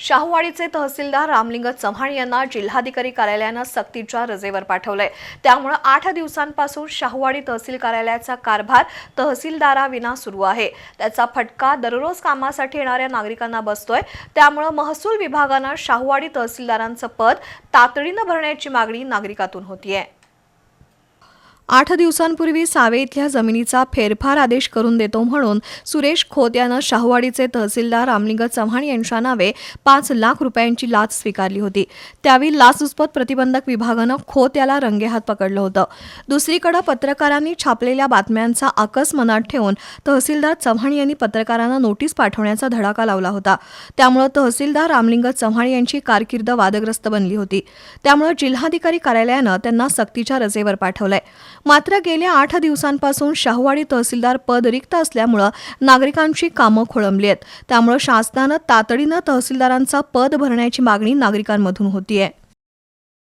शाहूवाडीचे तहसीलदार रामलिंग चव्हाण यांना जिल्हाधिकारी कार्यालयानं सक्तीच्या रजेवर पाठवलंय. त्यामुळे आठ दिवसांपासून शाहूवाडी तहसील कार्यालयाचा कारभार तहसीलदाराविना सुरू आहे. त्याचा फटका दररोज कामासाठी येणाऱ्या नागरिकांना बसतोय. त्यामुळे महसूल विभागानं शाहूवाडी तहसीलदारांचं पद तातडीनं भरण्याची मागणी नागरिकातून होतीये. आठ दिवसांपूर्वी सावे इथल्या जमिनीचा फेरफार आदेश करून देतो म्हणून सुरेश खोत यानं शाहूवाडीचे तहसीलदार रामलिंग चव्हाण यांच्या नावे पाच लाख रुपयांची लाच स्वीकारली होती. त्यावेळी लाचलुचपत प्रतिबंधक विभागानं खोत याला रंगेहात पकडलं होतं. दुसरीकडे पत्रकारांनी छापलेल्या बातम्यांचा आकस मनात ठेवून तहसीलदार चव्हाण यांनी पत्रकारांना नोटीस पाठवण्याचा धडाका लावला होता. त्यामुळे तहसीलदार रामलिंग चव्हाण यांची कारकीर्द वादग्रस्त बनली होती. त्यामुळे जिल्हाधिकारी कार्यालयानं त्यांना सक्तीच्या रजेवर पाठवलंय. मात्र गेल्या आठ दिवसांपासून शाहवाडी तहसीलदार पद रिक्त असल्यामुळं नागरिकांची कामं खोळंबली आहेत. त्यामुळे शासनानं तातडीनं तहसीलदारांचा पद भरण्याची मागणी नागरिकांमधून होतीये.